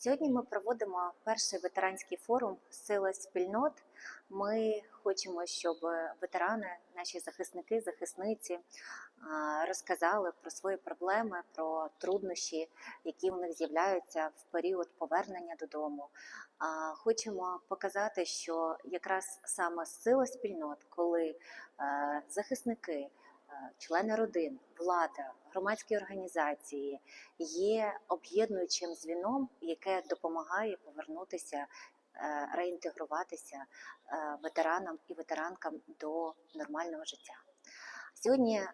Сьогодні ми проводимо перший ветеранський форум Сила спільнот. Ми хочемо, щоб ветерани, наші захисники, захисниці розказали про свої проблеми, про труднощі, які у них з'являються в період повернення додому. Хочемо показати, що якраз саме сила спільнот, коли е, захисники, члени родин, влада, громадські організації є об'єднуючим звіном, яке допомагає повернутися, е, реінтегруватися е, ветеранам і ветеранкам до нормального життя. Сьогодні е,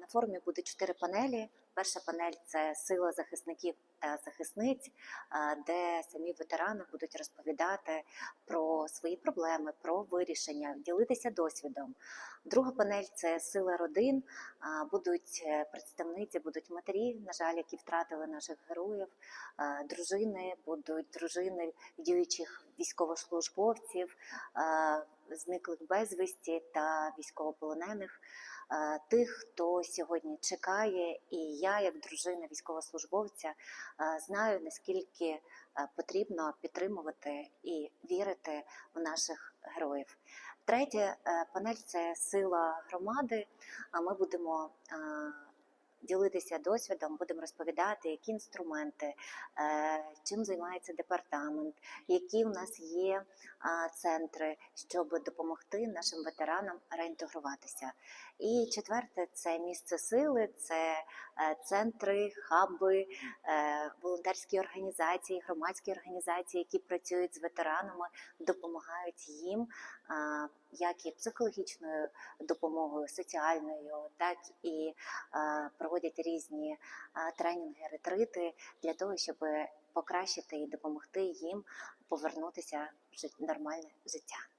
на форумі буде чотири панелі. Перша панель це сила захисників та захисниць, е, де самі ветерани будуть розповідати про свої проблеми, про вирішення, ділитися досвідом. Друга панель це сила родин. Будуть е, представниці, будуть матері, на жаль, які втратили наших героїв, е, дружини, будуть дружини діючих військовослужбовців, е, зниклих безвісті та військовополонених. е, Тих, хто сьогодні чекає, і я, як дружина військовослужбовця, е, знаю наскільки потрібно підтримувати і вірити в наших героїв. Третя е, панель це сила громади. А ми будемо ділитися досвідом, будемо розповідати, які інструменти, е, чим займається департамент, які в нас є центри, щоб допомогти нашим ветеранам реінтегруватися. І четверте це місце сили, це е, центри, хаби, е, волонтерські організації, громадські організації, які працюють з ветеранами, допомагають їм як і психологічною допомогою, соціальною, так і е, проводять різні тренінги, ретрити для того, щоб покращити і допомогти їм повернутися в нормальне життя.